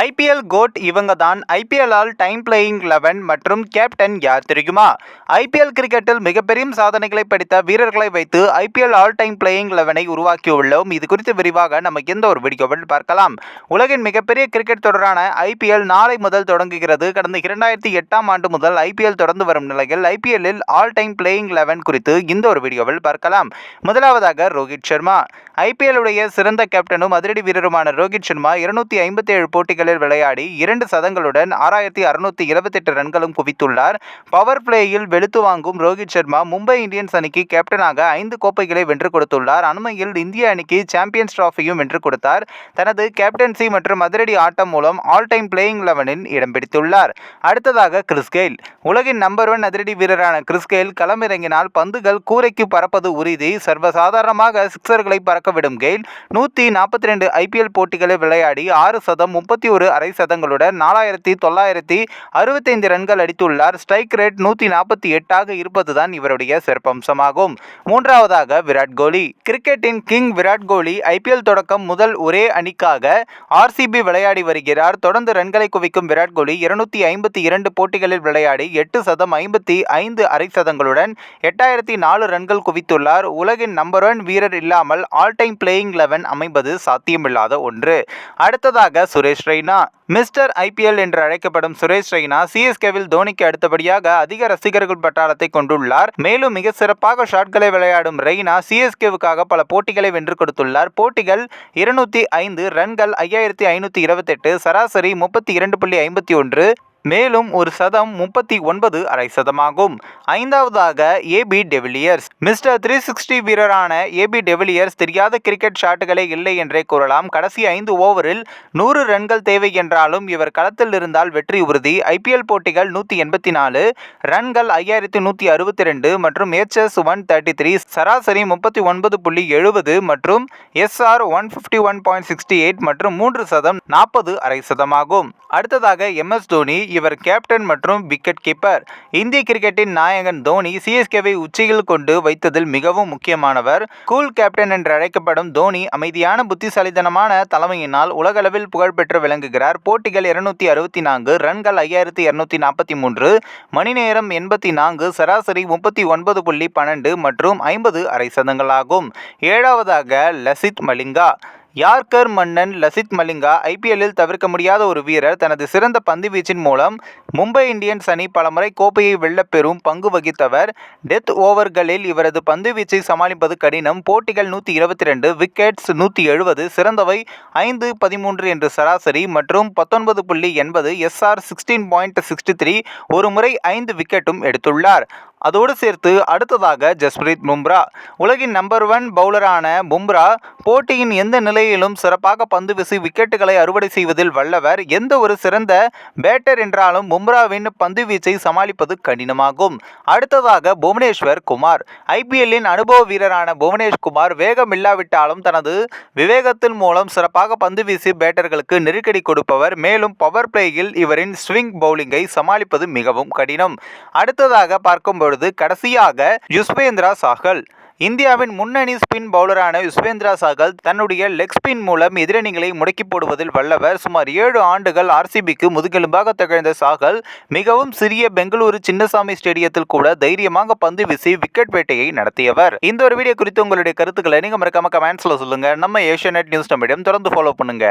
IPL code இவங்க தான் ஐபிஎல்லால் டைம் பிளேயிங் லெவன் மற்றும் கேப்டன் யார் தெரியுமா? ஐபிஎல் கிரிக்கெட்டில் மிகப்பெரிய சாதனைகளை படித்த வீரர்களை வைத்து ஐபிஎல் ஆல் டைம் பிளேயிங் லெவனை உருவாக்கியுள்ளோம். இது குறித்து விரிவாக நம்ம எந்த ஒரு வீடியோவில் பார்க்கலாம். உலகின் மிகப்பெரிய கிரிக்கெட் தொடரான ஐபிஎல் நாளை முதல் தொடங்குகிறது. கடந்த இரண்டாயிரத்தி எட்டாம் ஆண்டு முதல் ஐபிஎல் தொடர்ந்து வரும் நிலையில் ஐபிஎல்லில் ஆல் டைம் பிளேயிங் லெவன் குறித்து இந்த ஒரு வீடியோவில் பார்க்கலாம். முதலாவதாக ரோஹித் சர்மா. ஐபிஎல் உடைய சிறந்த கேப்டனும் அதிரடி வீரருமான ரோஹித் சர்மா இருநூத்தி ஐம்பத்தி ஏழு போட்டிகளில் விளையாடி இரண்டு சதங்களுடன் ஆறாயிரத்தி அறுநூத்தி இருபத்தி எட்டு ரன்களும் குவித்துள்ளார். பவர் பிளேயில் வெளுத்து வாங்கும் ரோஹித் சர்மா மும்பை இந்தியன்ஸ் அணிக்கு கேப்டனாக ஐந்து கோப்பைகளை வென்று கொடுத்துள்ளார். அண்மையில் இந்திய அணிக்கு சாம்பியன்ஸ் டிராஃபியும் வென்று கொடுத்தார். தனது கேப்டன்சி மற்றும் அதிரடி ஆட்டம் மூலம் ஆல் டைம் பிளேயிங் லெவனில் இடம் பிடித்துள்ளார். அடுத்ததாக கிறிஸ் கெயில் உலகின் நம்பர் ஒன் அதிரடி வீரரான கிறிஸ் கெயில் களமிறங்கினால் பந்துகள் கூரைக்கு பறப்பது உறுதி. சர்வசாதாரணமாக சிக்சர்களை பறக்கவிடும் கெயில் நூற்றி நாற்பத்தி ரெண்டு ஐபிஎல் போட்டிகளை விளையாடி ஆறு சதம் முப்பத்தி ஒரு அரை சதங்களுடன் நாலாயிரத்தி தொள்ளாயிரத்தி அறுபத்தைந்து ரன்கள் அடித்துள்ளார். ஸ்ட்ரைக் ரேட் நூற்றி நாற்பத்தி எட்டாக இருப்பதுதான் இவருடைய சிறப்பம்சமாகும். மூன்றாவதாக விராட் கோலி. கிரிக்கெட்டின் கிங் விராட் கோலி ஐபிஎல் தொடக்கம் முதல் ஒரே அணிக்காக ஆர்சிபி விளையாடி வருகிறார். தொடர்ந்து ரன்களை குவிக்கும் விராட் கோலி இருநூத்தி ஐம்பத்தி இரண்டு போட்டிகளில் விளையாடி எட்டு சதம் ஐம்பத்தி ஐந்து அரை சதங்களுடன் எட்டாயிரத்தி நாலு ரன்கள் குவித்துள்ளார். உலகின் நம்பர் ஒன் வீரர் இல்லாமல் ஆல் டைம் பிளேயிங் லெவன் அமைப்பது சாத்தியமில்லாத ஒன்று. அடுத்ததாக சுரேஷ் ரெய்னா. மிஸ்டர் ஐபிஎல் என்று அழைக்கப்படும் சுரேஷ் ரெய்னா சிஎஸ்கேவில் தோனிக்கு அடுத்தபடியாக அதிக ரசிகர்கள் பட்டாளத்தை கொண்டுள்ளார். மேலும் மிக சிறப்பாக ஷாட்களை விளையாடும் ரெய்னா சிஎஸ்கேவுக்காக பல போட்டிகளை வென்று கொடுத்துள்ளார். போட்டிகள் இருநூத்தி ஐந்து ரன்கள் ஐயாயிரத்தி ஐநூற்றி இருபத்தெட்டு சராசரி முப்பத்தி இரண்டு புள்ளி ஐம்பத்தி ஒன்று மேலும் ஒரு சதம் முப்பத்தி ஒன்பது அரை சதமாகும். ஐந்தாவதாக AB de Villiers. Mister three sixty வீரரான ஏபி டெவிலியர்ஸ் தெரியாத கிரிக்கெட் ஷாட்டுகளே இல்லை என்றே கூறலாம். கடைசி ஐந்து ஓவரில் நூறு ரன்கள் தேவை என்றாலும் இவர் களத்தில் இருந்தால் வெற்றி உறுதி. ஐபிஎல் போட்டிகள் நூற்றி எண்பத்தி நாலு ரன்கள் ஐயாயிரத்தி நூற்றி அறுபத்தி ரெண்டு மற்றும் எச்எஸ் ஒன் தேர்ட்டி த்ரீ சராசரி முப்பத்தி ஒன்பது புள்ளி எழுபது மற்றும் SR one fifty one point sixty eight மற்றும் மூன்று சதம் நாற்பது அரை சதமாகும். அடுத்ததாக எம்எஸ் தோனி இவர் கேப்டன் மற்றும் விக்கெட் கீப்பர் இந்திய கிரிக்கெட்டின் நாயகன் தோனி சிஎஸ்கேவை உச்சியில் கொண்டு வைத்ததில் மிகவும் முக்கியமானவர். கூல் கேப்டன் என்று அழைக்கப்படும் தோனி அமைதியான புத்திசாலித்தனமான தலைமையினால் உலகளவில் புகழ்பெற்று விளங்குகிறார். போட்டிகள் இருநூத்தி அறுபத்தி நான்கு ரன்கள் ஐயாயிரத்தி இருநூத்தி நாற்பத்தி மூன்று மணி நேரம் எண்பத்தி நான்கு சராசரி முப்பத்தி ஒன்பது புள்ளி பன்னெண்டு மற்றும் ஐம்பது அரை சதங்களாகும். ஏழாவதாக லசித் மலிங்கா. யார்கர் மன்னன் லசித் மலிங்கா ஐபிஎல்லில் தவிர்க்க முடியாத ஒரு வீரர். தனது சிறந்த பந்துவீச்சின் மூலம் மும்பை இந்தியன்ஸ் அணி பலமுறை கோப்பையை வெல்லப்பெறும் பங்கு வகித்தவர். டெத் ஓவர்களில் இவரது பந்துவீச்சை சமாளிப்பது கடினம். போட்டிகள் நூற்றி இருபத்தி ரெண்டு விக்கெட்ஸ் நூற்றி எழுபது சிறந்தவை ஐந்து பதிமூன்று என்று சராசரி மற்றும் பத்தொன்பது புள்ளி எண்பது SR sixteen point sixty three ஒரு முறை ஐந்து விக்கெட்டும் எடுத்துள்ளார். அதோடு சேர்த்து அடுத்ததாக ஜஸ்பிரீத் பும்ரா. உலகின் நம்பர் ஒன் பவுலரான பும்ரா போட்டியின் எந்த நிலையிலும் சிறப்பாக பந்து வீசி விக்கெட்டுகளை அறுவடை செய்வதில் வல்லவர். எந்த ஒரு சிறந்த பேட்டர் என்றாலும் பும்ராவின் பந்து வீச்சை சமாளிப்பது கடினமாகும். அடுத்ததாக புவனேஸ்வர் குமார். ஐபிஎல்லின் அனுபவ வீரரான புவனேஷ் குமார் வேகம் இல்லாவிட்டாலும் தனது விவேகத்தின் மூலம் சிறப்பாக பந்து வீசி பேட்டர்களுக்கு நெருக்கடி கொடுப்பவர். மேலும் பவர் பிளேயில் இவரின் ஸ்விங் பவுலிங்கை சமாளிப்பது மிகவும் கடினம். அடுத்ததாக பார்க்கும்போது பொழுது கடைசியாக யுஸ்வேந்திரா சாகல். இந்தியாவின் முன்னணி ஸ்பின் பவுலரான யுஸ்வேந்திரா சாகல் தன்னுடைய லெக் ஸ்பின் மூலம் எதிரணிகளை முடக்கி போடுவதில் வல்லவர். சுமார் ஏழு ஆண்டுகள் ஆர்சிபிக்கு முதுகெலும்பாக திகழ்ந்த சாகல் மிகவும் சிறிய பெங்களூரு சின்னசாமி ஸ்டேடியத்தில் கூட தைரியமாக பந்து வீசி விக்கெட் வேட்டையை நடத்தியவர். இந்த ஒரு வீடியோ குறித்து உங்களுடைய கருத்துக்களை நீங்க மறக்காம கமெண்ட்ஸ்ல சொல்லுங்க. நம்ம ஏஷியா நியூஸ் நம்மிடம் தொடர்ந்து ஃபாலோ பண்ணுங்க.